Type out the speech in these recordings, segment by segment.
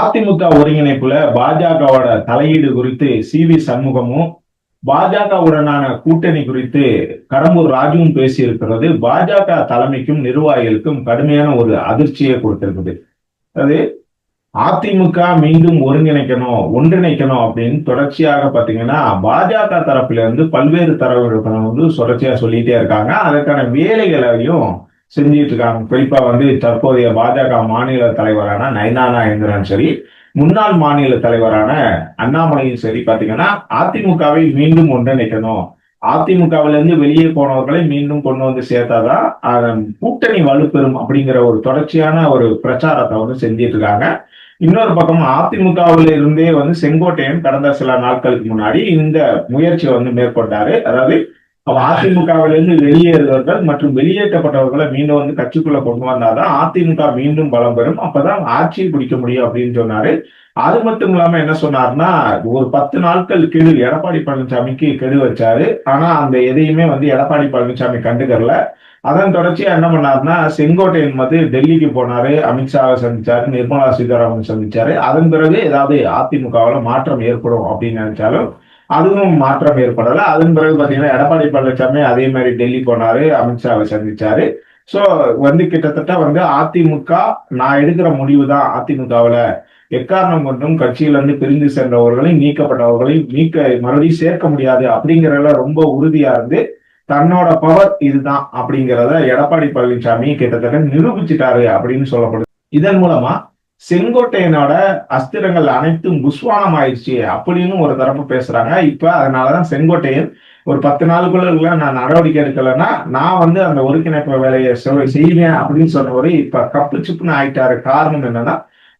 அதிமுக ஒருங்கிணைப்புல பாஜகவோட தலையீடு குறித்து சி வி சண்முகமும் பாஜகவுடனான கூட்டணி குறித்து கடம்பூர் ராஜுவும் பேசியிருக்கிறது. பாஜக தலைமைக்கும் நிர்வாகிகளுக்கும் கடுமையான ஒரு அதிர்ச்சியை கொடுத்திருக்குது. அது அதிமுக மீண்டும் ஒருங்கிணைக்கணும் ஒன்றிணைக்கணும் அப்படின்னு தொடர்ச்சியாக பாத்தீங்கன்னா பாஜக தரப்புல இருந்து பல்வேறு தரவுகளை வந்து தொடர்ச்சியா சொல்லிட்டே இருக்காங்க. அதற்கான வேலைகளையும் செஞ்சிட்டு இருக்காங்க. குறிப்பா வந்து தற்போதைய பாஜக மாநில தலைவரான நயனா நாகேந்திரன் சரி முன்னாள் மாநில தலைவரான அண்ணாமலையும் சரி பாத்தீங்கன்னா அதிமுகவை மீண்டும் ஒன்றிணைக்கணும். அதிமுகவில இருந்து வெளியே போனவர்களை மீண்டும் கொண்டு வந்து சேர்த்தாதான் அதன் கூட்டணி வலுப்பெறும் அப்படிங்கிற ஒரு தொடர்ச்சியான ஒரு பிரச்சாரத்தை வந்து செஞ்சிட்டு இருக்காங்க. இன்னொரு பக்கம் அதிமுகவில இருந்தே வந்து செங்கோட்டையன் கடந்த சில நாட்களுக்கு முன்னாடி இந்த முயற்சியை வந்து மேற்கொண்டாரு. அதாவது அதிமுகவிலிருந்து வெளியேறுவர்கள் மற்றும் வெளியேற்றப்பட்டவர்களை மீண்டும் வந்து கட்சிக்குள்ள கொண்டு வந்தாதான் அதிமுக மீண்டும் பலம் பெறும். அப்பதான் ஆட்சியை பிடிக்க முடியும் அப்படின்னு சொன்னாரு. அது மட்டும் இல்லாம என்ன சொன்னார்னா ஒரு பத்து நாட்கள் கெடு எடப்பாடி பழனிசாமிக்கு கெடு வச்சாரு. ஆனா அந்த எதையுமே வந்து எடப்பாடி பழனிசாமி கண்டுக்கல அதன் தொடர்ச்சியா என்ன பண்ணாருன்னா செங்கோட்டையன் வந்து டெல்லிக்கு போனாரு அமித்ஷாவை சந்திச்சாரு நிர்மலா சீதாராமன் சந்திச்சாரு. அதன் பிறகு ஏதாவது அதிமுகவில் மாற்றம் ஏற்படும் அப்படின்னு நினைச்சாலும் அதுவும் மாற்றம் ஏற்படல. அதன் பிறகு பாத்தீங்கன்னா எடப்பாடி பழனிசாமி அதே மாதிரி டெல்லி போனாரு அமித்ஷாவை சந்திச்சாரு. சோ வந்து கிட்டத்தட்ட வந்து அதிமுக நான் எடுக்கிற முடிவு தான் அதிமுகவுல. எக்காரணம் கொண்டும் கட்சியில இருந்து பிரிந்து சென்றவர்களையும் நீக்கப்பட்டவர்களையும் நீக்க மறுபடியும் சேர்க்க முடியாது அப்படிங்கறதுல ரொம்ப உறுதியா இருந்து தன்னோட பவர் இதுதான் அப்படிங்கிறத எடப்பாடி பழனிசாமி கிட்டத்தட்ட நிரூபிச்சிட்டாரு அப்படின்னு சொல்லப்படுது. இதன் மூலமா செங்கோட்டையனோட அஸ்திரங்கள் அனைத்தும் புஸ்வானம் ஆயிடுச்சு அப்படின்னு ஒரு தரப்பு பேசுறாங்க. இப்ப அதனாலதான் செங்கோட்டையன் ஒரு பத்து நாளுக்குள்ள நான் நடவடிக்கை எடுக்கலைன்னா நான் வந்து அந்த ஒருங்கிணைப்பு வேலையை செய்வேன் அப்படின்னு சொன்னவரு இப்ப கப்பு சிப்புன்னு ஆயிட்டாரு. காரணம் என்னன்னா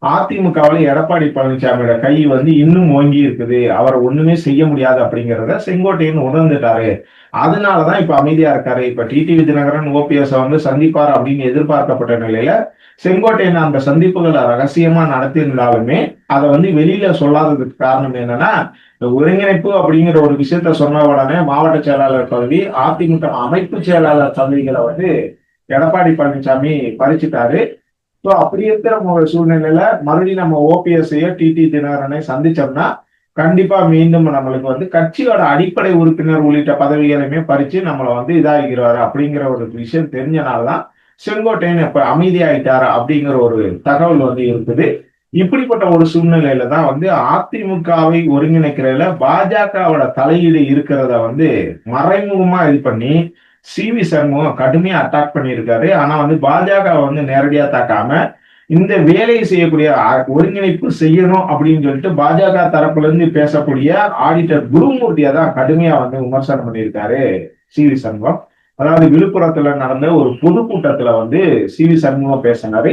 அதிமுகவில் எடப்பாடி பழனிசாமியோட கை வந்து இன்னும் ஓங்கி இருக்குது. அவரை ஒண்ணுமே செய்ய முடியாது அப்படிங்கிறத செங்கோட்டையன் உணர்ந்துட்டாரு. அதனாலதான் இப்ப அமைதியா இருக்காரு. இப்ப டிடிவி தினகரன் ஓபிஎஸ் வந்து சந்திப்பார் அப்படின்னு எதிர்பார்க்கப்பட்ட நிலையில செங்கோட்டையன் அந்த சந்திப்புகளை ரகசியமா நடத்தியிருந்தாலுமே அதை வந்து வெளியில சொல்லாததுக்கு காரணம் என்னன்னா ஒருங்கிணைப்பு அப்படிங்கிற ஒரு விஷயத்த சொன்ன உடனே மாவட்ட செயலாளர் பதவி அதிமுக அமைப்பு செயலாளர் பதவிகளை வந்து எடப்பாடி பழனிசாமி பறிச்சுட்டாரு. ஸோ அப்படி இருக்கிற சூழ்நிலையில மறுபடியும் நம்ம ஓபிஎஸ்ஐயோ டிடி தினகரனை சந்திச்சோம்னா கண்டிப்பா மீண்டும் நம்மளுக்கு வந்து கட்சியோட அடிப்படை உறுப்பினர் உள்ளிட்ட பதவிகளையுமே பறிச்சு நம்மளை வந்து இதாகிறாரு அப்படிங்கிற ஒரு விஷயம் தெரிஞ்சனாலதான் செங்கோட்டையன் இப்ப அமைதியாயிட்டாரு அப்படிங்கிற ஒரு தகவல் வந்து இருக்குது. இப்படிப்பட்ட ஒரு சூழ்நிலையில தான் வந்து அதிமுகவை ஒருங்கிணைக்கிறதுல பாஜகவோட தலையீடு இருக்கிறத வந்து மறைமுகமா இது பண்ணி சி வி சண்முகம் கடுமையா அட்டாக் பண்ணியிருக்காரு. ஆனா வந்து பாஜக வந்து நேரடியா தாக்காம இந்த வேலையை செய்யக்கூடிய ஒருங்கிணைப்பு செய்யணும் அப்படின்னு சொல்லிட்டு பாஜக தரப்புல இருந்து பேசக்கூடிய ஆடிட்டர் குருமூர்த்தியை தான் கடுமையா வந்து விமர்சனம் பண்ணியிருக்காரு சி வி சண்முகம். அதாவது விழுப்புரத்துல நடந்த ஒரு பொதுக்கூட்டத்துல வந்து சி வி சண்முகம் பேசினாரு.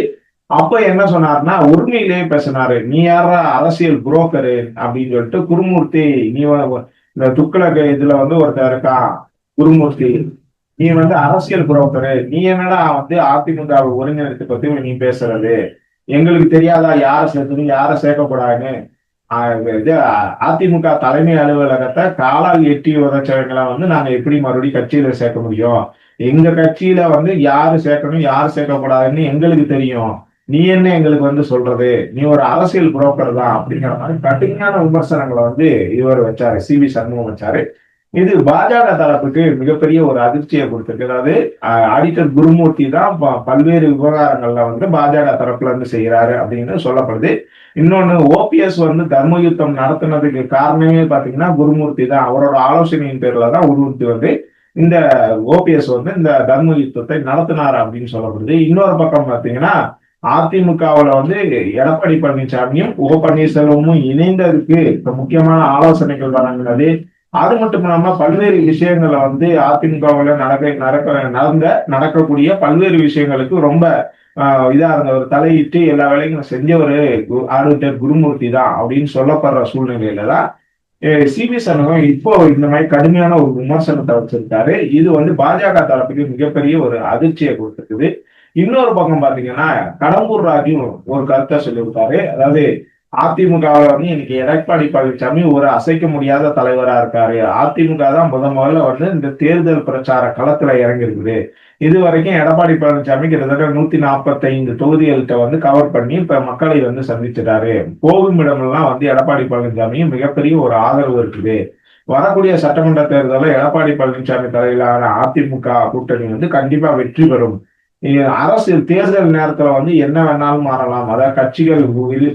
அப்ப என்ன சொன்னாருன்னா உரிமையிலேயே பேசினாரு. நீ யார அரசியல் புரோக்கரு அப்படின்னு சொல்லிட்டு குருமூர்த்தி நீ இந்த துக்ளக் இதுல வந்து ஒருத்தர் இருக்கான் குருமூர்த்தி நீ வந்து அரசியல் புரோக்கரு. நீ என்னடா வந்து அதிமுக ஒருங்கிணைத்து பத்தி நீ பேசுறது? எங்களுக்கு தெரியாதா யார சேர்க்கணும் யார சேர்க்கக்கூடாதுன்னு? இது அதிமுக தலைமை அலுவலகத்தை காலால் எட்டி உதச்சவங்களை வந்து நாங்க எப்படி மறுபடியும் கட்சியில சேர்க்க முடியும்? எங்க கட்சியில வந்து யாரு சேர்க்கணும் யாரு சேர்க்கக்கூடாதுன்னு எங்களுக்கு தெரியும். நீ என்ன எங்களுக்கு வந்து சொல்றது? நீ ஒரு அரசியல் புரோக்கர் தான் அப்படிங்கிற மாதிரி கடுமையான விமர்சனங்களை வந்து இவர் வச்சாரு சி வி சண்முகம் வச்சாரு. இது பாஜக தரப்புக்கு மிகப்பெரிய ஒரு அதிர்ச்சியை கொடுத்திருக்கு. அதாவது ஆடிட்டர் குருமூர்த்தி தான் பல்வேறு விவகாரங்கள்ல வந்து பாஜக தரப்புல இருந்து செய்யறாரு அப்படின்னு சொல்லப்படுது. இன்னொன்னு ஓபிஎஸ் வந்து தர்ம யுத்தம் நடத்தினதுக்கு காரணமே பாத்தீங்கன்னா குருமூர்த்தி தான். அவரோட ஆலோசனையின் பேர்ல தான் குருமூர்த்தி வந்து இந்த ஓபிஎஸ் வந்து இந்த தர்ம யுத்தத்தை நடத்தினார் அப்படின்னு சொல்லப்படுது. இன்னொரு பக்கம் பாத்தீங்கன்னா அதிமுகவுல வந்து எடப்பாடி பழனிசாமியும் ஓ பன்னீர்செல்வமும் இணைந்ததுக்கு முக்கியமான ஆலோசனைகள் வழங்கினது அது மட்டும் இல்லாம பல்வேறு விஷயங்களை வந்து அதிமுகவுல நடக்க நடக்க நடந்த நடக்கக்கூடிய பல்வேறு விஷயங்களுக்கு ரொம்ப இதா இருந்த ஒரு தலையிட்டு எல்லா வேலையும் ஒரு ஆர்வத்தர் குருமூர்த்தி தான் அப்படின்னு சொல்லப்படுற சூழ்நிலையில தான் சிபி சண்முகம் இப்போ இந்த மாதிரி கடுமையான ஒரு விமர்சனத்தை வச்சிருக்காரு. இது வந்து பாஜக தரப்புக்கு மிகப்பெரிய ஒரு அதிர்ச்சியை கொடுத்துருக்குது. இன்னொரு பக்கம் பாத்தீங்கன்னா கடம்பூர் ராஜும் ஒரு கருத்தை சொல்லியிருக்காரு. அதாவது அதிமுக வந்து இன்னைக்கு எடப்பாடி பழனிசாமி ஒரு அசைக்க முடியாத தலைவரா இருக்காரு. அதிமுக தான் முத முதல்ல வந்து இந்த தேர்தல் பிரச்சார களத்துல இறங்கிருக்குது. இது வரைக்கும் எடப்பாடி பழனிசாமி கிட்டத்தட்ட நூத்தி நாற்பத்தி ஐந்து தொகுதிகள்கிட்ட வந்து கவர் பண்ணி இப்ப மக்களை வந்து சந்திச்சிட்டாரு. போகும் இடமெல்லாம் வந்து எடப்பாடி பழனிசாமி மிகப்பெரிய ஒரு ஆதரவு இருக்குது. வரக்கூடிய சட்டமன்ற தேர்தலில் எடப்பாடி பழனிசாமி தலையிலான அதிமுக கூட்டணி வந்து கண்டிப்பா வெற்றி பெறும். அரசியல் தேர்தல் நேரத்துல வந்து என்ன வேணாலும் மாறலாம். அதாவது கட்சிகள்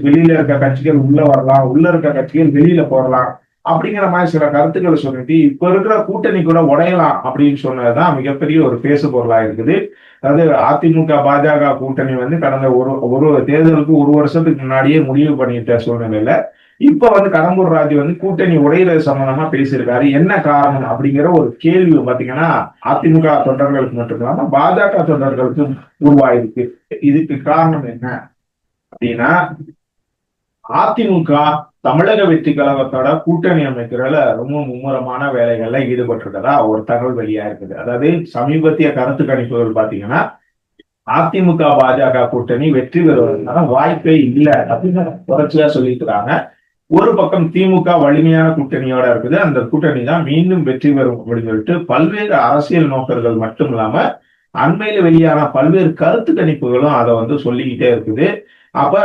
வெளியில இருக்க கட்சிகள் உள்ள வரலாம் உள்ள இருக்க கட்சிகள் வெளியில போடலாம் அப்படிங்கிற மாதிரி சில கருத்துக்களை சொல்லிட்டு இப்ப இருக்கிற கூட்டணி கூட உடையலாம் அப்படின்னு சொன்னதுதான் மிகப்பெரிய ஒரு பேசு பொருளா இருக்குது. அதாவது அதிமுக பாஜக கூட்டணி வந்து கடந்த ஒரு ஒரு தேர்தலுக்கு ஒரு வருஷத்துக்கு முன்னாடியே முடிவு பண்ணிட்ட சூழ்நிலையில இப்ப வந்து கடம்பூர் ராஜு வந்து கூட்டணி உடையிறது சம்பந்தமா பேசியிருக்காரு. என்ன காரணம் அப்படிங்கிற ஒரு கேள்வி பாத்தீங்கன்னா அதிமுக தொண்டர்களுக்கு மட்டும் இல்லாம பாஜக தொண்டர்களுக்கும் உருவாயிருக்கு. இதுக்கு காரணம் என்ன அப்படின்னா அதிமுக தமிழக வெற்றி கழகத்தோட கூட்டணி அமைக்கிறதுல ரொம்ப மும்முரமான வேலைகள்ல ஈடுபட்டிருக்கிறதா ஒரு தகவல் வெளியா இருக்குது. அதாவது சமீபத்திய கருத்து கணிப்புகள் பாத்தீங்கன்னா அதிமுக பாஜக கூட்டணி வெற்றி பெறுவதற்கான வாய்ப்பே இல்லை அப்படின்னு தொடர்ச்சியா சொல்லிட்டு இருக்காங்க. ஒரு பக்கம் திமுக வலிமையான கூட்டணியோட இருக்குது. அந்த கூட்டணி தான் மீண்டும் வெற்றி பெறும் அப்படின்னு சொல்லிட்டு பல்வேறு அரசியல் நோக்கர்கள் மட்டும் இல்லாம அண்மையில வெளியான பல்வேறு கருத்து கணிப்புகளும் அதை வந்து சொல்லிக்கிட்டே இருக்குது. அப்ப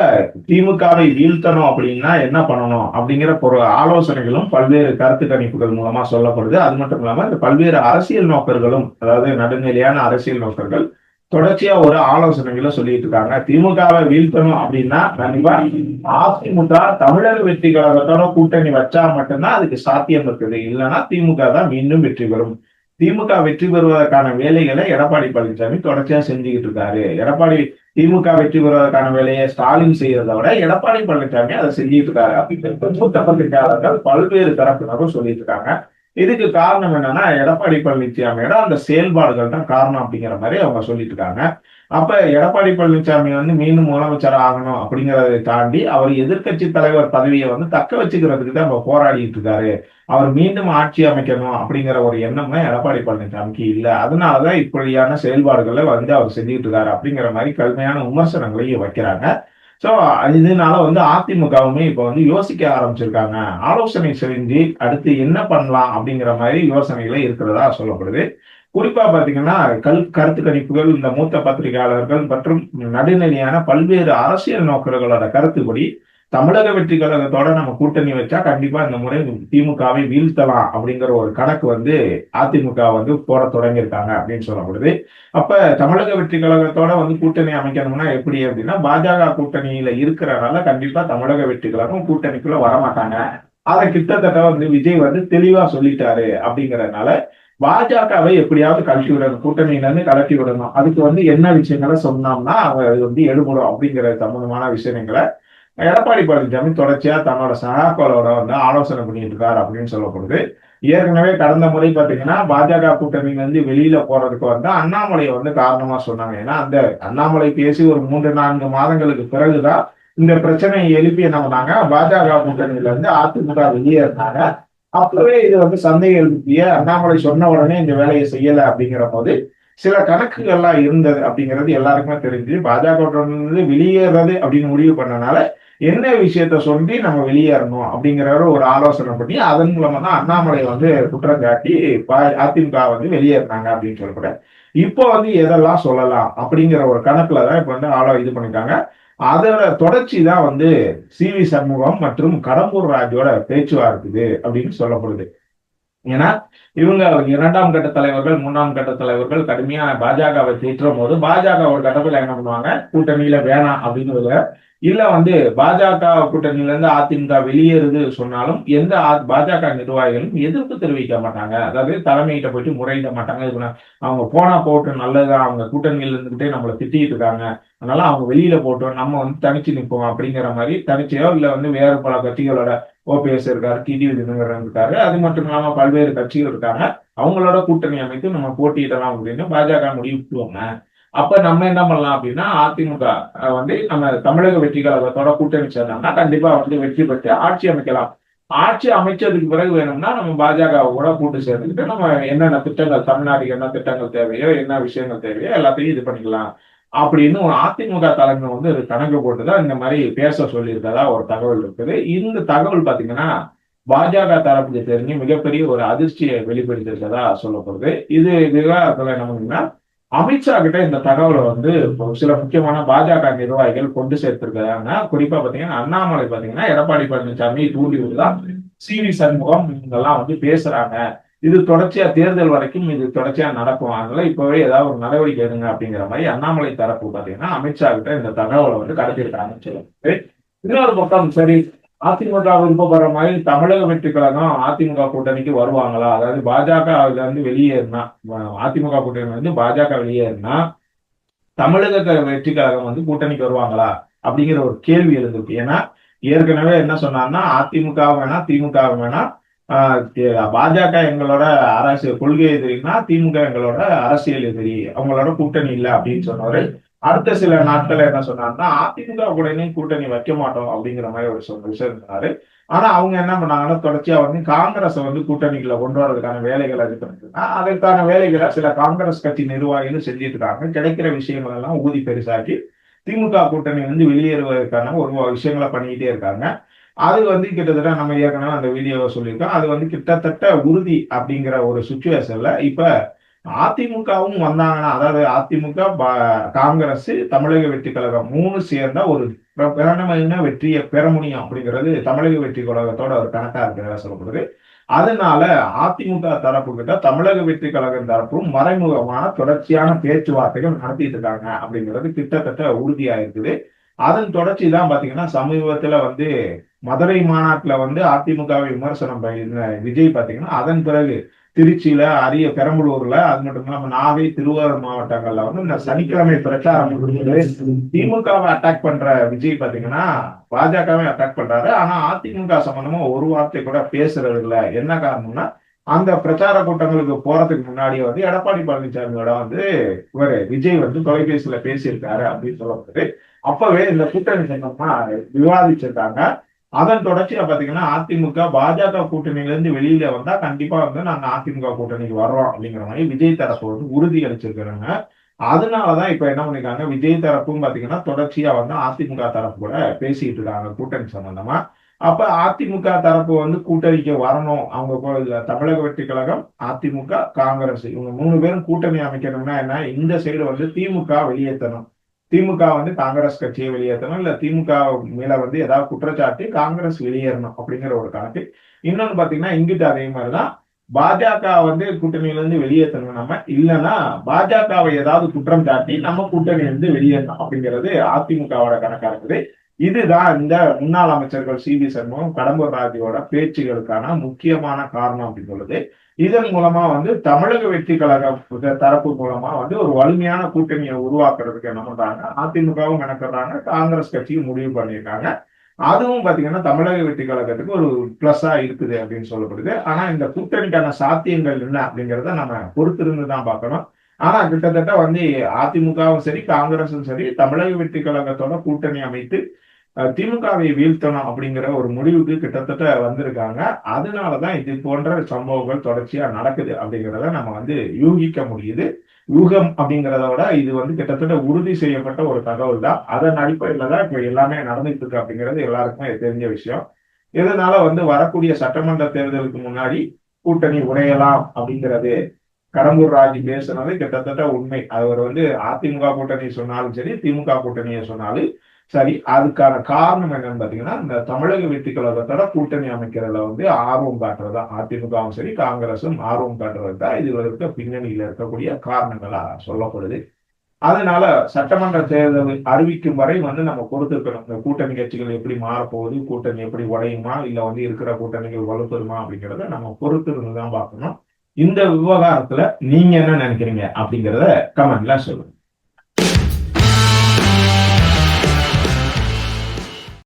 திமுகவை வீழ்த்தணும் அப்படின்னா என்ன பண்ணணும் அப்படிங்கிற ஒரு ஆலோசனைகளும் பல்வேறு கருத்து கணிப்புகள் மூலமா சொல்லப்படுது. அது மட்டும் இல்லாம இந்த பல்வேறு அரசியல் நோக்கர்களும் அதாவது நடுநிலையான அரசியல் நோக்கர்கள் தொடர்ச்சியா ஒரு ஆலோசனைகளை சொல்லிட்டு இருக்காங்க. திமுகவை வீழ்த்தணும் அப்படின்னா கண்டிப்பா அதிமுக தமிழர் வெற்றி கழகத்தோட கூட்டணி வச்சா மட்டும்தான் அதுக்கு சாத்தியம் இருக்குது. இல்லைன்னா திமுக தான் மீண்டும் வெற்றி பெறும். திமுக வெற்றி பெறுவதற்கான வேலைகளை எடப்பாடி பழனிசாமி தொடர்ச்சியா செஞ்சுக்கிட்டு இருக்காரு. எடப்பாடி திமுக வெற்றி பெறுவதற்கான வேலையை ஸ்டாலின் செய்யறதை விட எடப்பாடி பழனிசாமி அதை செஞ்சுட்டு இருக்காரு. அப்படின்னு மூத்த பத்திரிகையாளர்கள் பல்வேறு தரப்பினரும் சொல்லிட்டு இருக்காங்க. இதுக்கு காரணம் என்னன்னா எடப்பாடி பழனிசாமியோட அந்த செயல்பாடுகள் தான் காரணம் அப்படிங்கிற மாதிரி அவங்க சொல்லிட்டு இருக்காங்க. அப்ப எடப்பாடி பழனிசாமி வந்து மீண்டும் முதலமைச்சர் ஆகணும் அப்படிங்கறதை தாண்டி அவர் எதிர்கட்சி தலைவர் பதவியை வந்து தக்க வச்சுக்கிறதுக்கு தான் அவங்க போராடிட்டு இருக்காரு. அவர் மீண்டும் ஆட்சி அமைக்கணும் அப்படிங்கிற ஒரு எண்ணமே எடப்பாடி பழனிசாமிக்கு இல்லை. அதனாலதான் இப்படியான செயல்பாடுகளை வந்து அவர் செஞ்சுக்கிட்டு இருக்காரு அப்படிங்கிற மாதிரி கடுமையான விமர்சனங்களையும் வைக்கிறாங்க. ஸோ இதனால வந்து அதிமுகவுமே இப்போ வந்து யோசிக்க ஆரம்பிச்சிருக்காங்க. ஆலோசனை செஞ்சு அடுத்து என்ன பண்ணலாம் அப்படிங்கிற மாதிரி யோசனைகளை இருக்கிறதா சொல்லப்படுது. குறிப்பா பாத்தீங்கன்னா கல் கருத்து கணிப்புகள் இந்த மூத்த பத்திரிகையாளர்கள் மற்றும் நடுநிலையான பல்வேறு அரசியல் நோக்கர்களோட கருத்துப்படி தமிழக வெற்றி கழகத்தோட நம்ம கூட்டணி வச்சா கண்டிப்பா இந்த முறை திமுகவை வீழ்த்தலாம் அப்படிங்கிற ஒரு கணக்கு வந்து அதிமுக வந்து போட தொடங்கியிருக்காங்க அப்படின்னு சொல்லப்படுது அப்ப தமிழக வெற்றி கழகத்தோட வந்து கூட்டணி அமைக்கணும்னா எப்படி அப்படின்னா பாஜக கூட்டணியில இருக்கிறனால கண்டிப்பா தமிழக வெற்றி கழகம் கூட்டணிக்குள்ள வரமாட்டாங்க. அதை கிட்டத்தட்ட வந்து விஜய் வந்து தெளிவா சொல்லிட்டாரு அப்படிங்கறதுனால பாஜகவை எப்படியாவது கழட்டி விடணும் கூட்டணியிலிருந்து கலட்டி விடணும். அதுக்கு வந்து என்ன விஷயங்களை சொன்னோம்னா அவங்க அது வந்து எழுபடும் அப்படிங்கிற சம்பந்தமான விஷயங்களை எடப்பாடி பழனிசாமி தொடர்ச்சியா தன்னோட சகாக்களோட வந்து ஆலோசனை பண்ணிட்டு இருக்காரு அப்படின்னு சொல்லப்படுது. ஏற்கனவே கடந்த முறை பாத்தீங்கன்னா பாஜக கூட்டணியில இருந்து வெளியில போறதுக்கு வந்து அண்ணாமலையை வந்து காரணமா சொன்னாங்க. ஏன்னா அந்த அண்ணாமலை பேசி ஒரு மூன்று நான்கு மாதங்களுக்கு பிறகுதான் இந்த பிரச்சனையை எழுப்பி என்ன பண்ணாங்க பாஜக கூட்டணியில இருந்து அதிமுக வெளியே இருந்தாங்க அப்பவே இது வந்து சந்தேகம் எழுப்பிய அண்ணாமலை சொன்ன உடனே இந்த வேலையை செய்யல அப்படிங்கிற போது சில கணக்குகள்லாம் இருந்தது அப்படிங்கிறது எல்லாருக்குமே தெரிஞ்சு பாஜக வெளியேறது அப்படின்னு முடிவு பண்ணனால என்ன விஷயத்த சொல்லி நம்ம வெளியேறணும் அப்படிங்கிற ஒரு ஆலோசனை பண்ணி அதன் மூலமா தான் அண்ணாமலை வந்து குற்றம் காட்டி அதிமுக வந்து வெளியேறினாங்க அப்படின்னு சொல்லக்கூட இப்போ வந்து எதெல்லாம் சொல்லலாம் அப்படிங்கிற ஒரு கணக்குல தான் இப்ப வந்து ஆலோ இது பண்ணிருக்காங்க அதோட தொடர்ச்சி தான் வந்து சி வி சண்முகம் மற்றும் கடம்பூர் ராஜோட பேச்சுவார்த்தை அப்படின்னு சொல்லப்படுது. ஏன்னா இவங்க இரண்டாம் கட்ட தலைவர்கள் மூன்றாம் கட்ட தலைவர்கள் கடுமையா பாஜகவை தீற்றும் போது பாஜக ஒரு கட்டத்தில் என்ன பண்ணுவாங்க? கூட்டணியில வேணாம் அப்படின்னு இல்ல வந்து பாஜக கூட்டணியில இருந்து அதிமுக வெளியேறுது சொன்னாலும் எந்த பாஜக நிர்வாகிகளும் எதிர்ப்பு தெரிவிக்க மாட்டாங்க. அதாவது தலைமையிட்ட போயிட்டு முறையிட மாட்டாங்க. அவங்க போனா போட்டு நல்லதுதான் அவங்க கூட்டணியில இருந்துகிட்டே நம்மளை திட்டிட்டு இருக்காங்க. அதனால அவங்க வெளியில போட்டோம் நம்ம வந்து தனிச்சு நிற்போம் அப்படிங்கிற மாதிரி தனிச்சையோ இல்ல வந்து வேறு பல கட்சிகளோட ஓபிஎஸ் இருக்காரு கிடி தினகரன் இருக்காரு. அது மட்டும் இல்லாம பல்வேறு கட்சிகள் இருக்காங்க. அவங்களோட கூட்டணி அமைத்து நம்ம போட்டியிடலாம் அப்படின்னு பாஜக முடிவுக்குவாங்க அப்ப நம்ம என்ன பண்ணலாம் அப்படின்னா அதிமுக வந்து நம்ம தமிழக வெற்றி கழகத்தோட கூட்டணி சேர்ந்தாங்கன்னா கண்டிப்பா வந்து வெற்றி பெற்று ஆட்சி அமைக்கலாம். ஆட்சி அமைச்சதுக்கு பிறகு வேணும்னா நம்ம பாஜக கூட கூட்டு சேர்ந்துக்கிட்டு நம்ம என்னென்ன திட்டங்கள் தமிழ்நாட்டுக்கு என்ன திட்டங்கள் தேவையோ என்ன விஷயங்கள் தேவையோ எல்லாத்தையும் இது பண்ணிக்கலாம். அப்படின்னு அதிமுக தலைமை வந்து ஒரு கணக்கு போட்டுதான் இந்த மாதிரி பேச சொல்லியிருக்கதா ஒரு தகவல் இருக்குது. இந்த தகவல் பாத்தீங்கன்னா பாஜக தரப்புக்கு தெரிஞ்சு மிகப்பெரிய ஒரு அதிர்ச்சியை வெளிப்படுத்தியிருக்கதா சொல்லப்படுது. இது இதுதான் என்னன்னா அமித்ஷா கிட்ட இந்த தகவலை வந்து சில முக்கியமான பாஜக நிர்வாகிகள் கொண்டு சேர்த்திருக்கிறாங்க குறிப்பா பாத்தீங்கன்னா அண்ணாமலை பாத்தீங்கன்னா எடப்பாடி பழனிசாமி தூண்டி விட்டுதான் சி வி சண்முகம் இவங்கெல்லாம் வந்து பேசுறாங்க. இது தொடர்ச்சியா தேர்தல் வரைக்கும் இது தொடர்ச்சியா நடக்கும். அதனால இப்பவே ஏதாவது ஒரு நடவடிக்கை எடுங்க அப்படிங்கிற மாதிரி அண்ணாமலை தரப்பு பாத்தீங்கன்னா அமித்ஷா கிட்ட இந்த தகவலை வந்து கடத்திருக்காங்கன்னு சொல்லுவாங்க. இன்னொரு பக்கம் சரி அதிமுக விருப்பப்படுற மாதிரி தமிழக வெற்றி கழகம் அதிமுக கூட்டணிக்கு வருவாங்களா? அதாவது பாஜக அதுல இருந்து வெளியேறினா அதிமுக கூட்டணி வந்து பாஜக வெளியேறினா தமிழக வெற்றி கழகம் வந்து கூட்டணிக்கு வருவாங்களா? அப்படிங்கிற ஒரு கேள்வி எழுந்திருக்கு. ஏன்னா ஏற்கனவே என்ன சொன்னார்னா அதிமுக வேணா திமுக வேணா பாஜக எங்களோட அரசியல் கொள்கை எதிரின்னா திமுக எங்களோட அரசியல் எதிரி அவங்களோட கூட்டணி இல்லை அப்படின்னு சொன்னவர் அடுத்த சில நாட்கள் என்ன சொன்னாருன்னா அதிமுக உடனே கூட்டணி வைக்க மாட்டோம் அப்படிங்கிற மாதிரி ஒரு சொன்ன விஷயம் இருந்தாரு ஆனா அவங்க என்ன பண்ணாங்கன்னா தொடர்ச்சியா வந்து காங்கிரஸ் வந்து கூட்டணிகளை கொண்டு வரதுக்கான வேலைகளை இது பண்ணிருக்காங்க அதற்கான வேலைகளை சில காங்கிரஸ் கட்சி நிர்வாகிகள் செஞ்சுட்டு இருக்காங்க. கிடைக்கிற விஷயங்கள் எல்லாம் ஊதி பெருசாக்கி திமுக கூட்டணி வந்து வெளியேறுவதற்கான ஒரு விஷயங்களை பண்ணிக்கிட்டே இருக்காங்க. அது வந்து கிட்டத்தட்ட நம்ம ஏற்கனவே அந்த வீடியோவை சொல்லியிருக்கோம். அது வந்து கிட்டத்தட்ட உறுதி அப்படிங்கிற ஒரு சுச்சுவேஷன்ல இப்ப அதிமுகவும் வந்தாங்கன்னா அதாவது அதிமுக காங்கிரஸ் தமிழக வெற்றி கழகம் மூணு சேர்ந்தா ஒரு பிரதம வெற்றியை பெற முடியும் அப்படிங்கிறது தமிழக வெற்றி கழகத்தோட ஒரு கணக்கா இருக்கிறதா சொல்லப்படுது. அதனால அதிமுக தரப்பு கிட்ட தமிழக வெற்றி கழகம் தரப்பும் மறைமுகமான தொடர்ச்சியான பேச்சுவார்த்தைகள் நடத்திட்டு இருக்காங்க அப்படிங்கிறது கிட்டத்தட்ட உறுதியா இருக்குது. அதன் தொடர்ச்சி தான் பாத்தீங்கன்னா சமீபத்துல வந்து மதுரை மாநாட்டுல வந்து அதிமுகவை விமர்சனம் விஜய் பாத்தீங்கன்னா அதன் பிறகு திருச்சியில அரிய பெரம்பலூர்ல அது மட்டும் இல்லாம நாகை திருவாரூர் மாவட்டங்கள்ல வந்து இந்த சனிக்கிழமை பிரச்சாரம் திமுகவை அட்டாக் பண்ற விஜய் பாத்தீங்கன்னா பாஜகவை அட்டாக் பண்றாரு. ஆனா அதிமுக சம்பந்தமா ஒரு வார்த்தை கூட பேசுறது இல்ல. என்ன காரணம்னா அந்த பிரச்சார கூட்டங்களுக்கு போறதுக்கு முன்னாடியே வந்து எடப்பாடி பழனிசாமியோட வந்து இவரு விஜய் வந்து தொலைபேசியில பேசியிருக்காரு அப்படின்னு சொல்லப்படுது. அப்பவே இந்த கூட்டணி சம்பந்தமா விவாதிச்சிருக்காங்க. அதன் தொடர்ச்சியில பாத்தீங்கன்னா அதிமுக பாஜக கூட்டணியில இருந்து வெளியில வந்தா கண்டிப்பா வந்து நாங்க அதிமுக கூட்டணிக்கு வர்றோம் அப்படிங்கிற மாதிரி விஜய் தரப்பு வந்து உறுதி அளிச்சிருக்கிறாங்க அதனாலதான் இப்ப என்ன பண்ணிருக்காங்க விஜய் தரப்பும் பாத்தீங்கன்னா தொடர்ச்சியா வந்து அதிமுக தரப்பு கூட பேசிட்டு இருக்காங்க கூட்டணி சம்பந்தமா. அப்ப அதிமுக தரப்பு வந்து கூட்டணிக்கு வரணும். அவங்க தமிழக வெற்றி கழகம் அதிமுக காங்கிரஸ் இவங்க மூணு பேரும் கூட்டணி அமைக்கணும்னா என்ன? இந்த சைடு வந்து திமுக வெளியேற்றணும். திமுக வந்து காங்கிரஸ் கட்சியை வெளியேற்றணும் இல்ல திமுக மேல வந்து ஏதாவது குற்றச்சாட்டு காங்கிரஸ் வெளியேறணும் அப்படிங்கிற ஒரு கணக்கு இன்னொன்னு பாத்தீங்கன்னா இங்கிட்டு அதே மாதிரிதான். பாஜக வந்து கூட்டணியில இருந்து வெளியேற்றணும் நம்ம. இல்லைன்னா பாஜகவை ஏதாவது குற்றம் சாட்டி நம்ம கூட்டணி இருந்து வெளியேறணும் அப்படிங்கிறது அதிமுகவோட கணக்கா இருக்குது. இதுதான் இந்த முன்னாள் அமைச்சர்கள் சி வி சண்முகம் கடம்பூர் ராஜுவோட பேச்சுகளுக்கான முக்கியமான காரணம் அப்படின்னு சொல்லுது இதன் மூலமா வந்து தமிழக வெற்றி கழக தரப்பு மூலமா வந்து ஒரு வலிமையான கூட்டணியை உருவாக்குறதுக்கு என்ன பண்றாங்க? அதிமுகவும் மெனக்கிறாங்க காங்கிரஸ் கட்சியும் முடிவு பண்ணியிருக்காங்க. அதுவும் பாத்தீங்கன்னா தமிழக வெற்றி கழகத்துக்கு ஒரு பிளஸ்ஸா இருக்குது அப்படின்னு சொல்லப்படுது. ஆனா இந்த கூட்டணிக்கான சாத்தியங்கள் என்ன அப்படிங்கிறத நம்ம பொறுத்திருந்து தான் பார்க்கணும். ஆனா கிட்டத்தட்ட வந்து அதிமுகவும் சரி காங்கிரஸும் சரி தமிழக வெற்றி கழகத்தோட கூட்டணி அமைத்து திமுகவை வீழ்த்தணும் அப்படிங்கிற ஒரு முடிவுக்கு கிட்டத்தட்ட வந்திருக்காங்க. அதனாலதான் இது போன்ற சம்பவங்கள் தொடர்ச்சியா நடக்குது அப்படிங்கிறத நம்ம வந்து யூகிக்க முடியுது. யூகம் அப்படிங்கிறத விட இது வந்து கிட்டத்தட்ட உறுதி செய்யப்பட்ட ஒரு தகவல் தான் அதன் அடிப்படையில தான் இப்ப எல்லாமே நடந்துட்டு இருக்கு அப்படிங்கிறது எல்லாருக்குமே தெரிஞ்ச விஷயம். இதனால வந்து வரக்கூடிய சட்டமன்ற தேர்தலுக்கு முன்னாடி கூட்டணி உடையலாம் அப்படிங்கிறது கடம்பூர் ராஜு பேசுனது கிட்டத்தட்ட உண்மை. அவர் வந்து அதிமுக கூட்டணி சொன்னாலும் சரி திமுக கூட்டணியை சொன்னாலும் சரி அதுக்கான காரணம் என்னன்னு பாத்தீங்கன்னா இந்த தமிழக வெற்றி கழகத்தோட கூட்டணி அமைக்கிறதுல வந்து ஆர்வம் காட்டுறதா அதிமுகவும் சரி காங்கிரசும் ஆர்வம் காட்டுறது தான் இதுல இருக்க பின்னணியில இருக்கக்கூடிய காரணங்களா சொல்லப்படுது. அதனால சட்டமன்ற தேர்தல் அறிவிக்கும் வரை வந்து நம்ம கொடுத்துருக்கணும் இந்த கூட்டணி கட்சிகள் எப்படி மாறப்போகுது கூட்டணி எப்படி உடையுமா இல்ல வந்து இருக்கிற கூட்டணிகள் வலுப்பெறுமா அப்படிங்கிறத நம்ம பொறுத்திருந்து தான் பார்க்கணும். இந்த விவகாரத்துல நீங்க என்ன நினைக்கிறீங்க அப்படிங்கிறத கமெண்ட்ல சொல்லுங்க.